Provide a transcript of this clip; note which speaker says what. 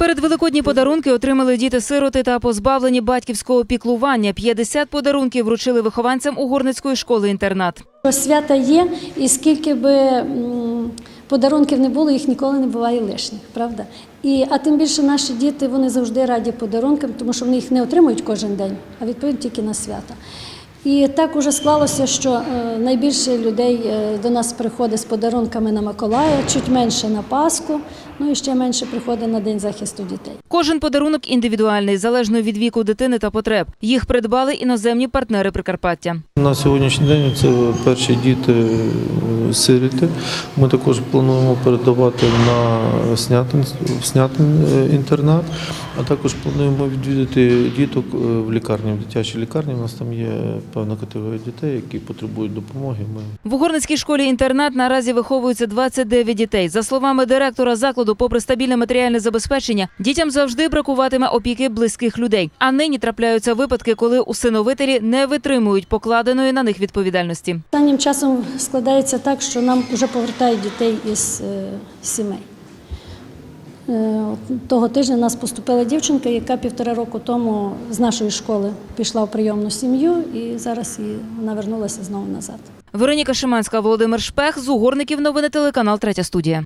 Speaker 1: Передвеликодні подарунки отримали діти-сироти та позбавлені батьківського піклування. 50 подарунків вручили вихованцям Угорницької школи-інтернат.
Speaker 2: Свята є, і скільки би подарунків не було, їх ніколи не буває лишніх, правда? І, а тим більше наші діти вони завжди раді подарункам, тому що вони їх не отримують кожен день, а відповідно тільки на свята. І так уже склалося, що е, найбільше людей е, до нас приходить з подарунками на Миколая, чуть менше на Пасху, ну і ще менше приходить на День захисту дітей.
Speaker 1: Кожен подарунок індивідуальний, залежно від віку дитини та потреб. Їх придбали іноземні партнери Прикарпаття.
Speaker 3: На сьогоднішній день це перші діти е, сироти. Ми також плануємо передавати на Снятин, Снятин е, інтернат, а також плануємо відвідати діток е, в лікарні, в дитячій лікарні. У нас там є певна категорія дітей, які потребують допомоги. Ми
Speaker 1: В Угорницькій школі-інтернат наразі виховується 29 дітей. За словами директора закладу, попри стабільне матеріальне забезпечення, дітям завжди бракуватиме опіки близьких людей. А нині трапляються випадки, коли усиновителі не витримують покладеної на них відповідальності.
Speaker 2: Останнім часом складається так, що нам вже повертають дітей із е, сімей. Е, Того тижня нас поступила дівчинка, яка півтора року тому з нашої школи пішла в прийомну сім'ю, і зараз її, вона вернулася знову назад.
Speaker 1: Вероніка Шиманська, Володимир Шпех з Угорників. Новини телеканал Третя студія.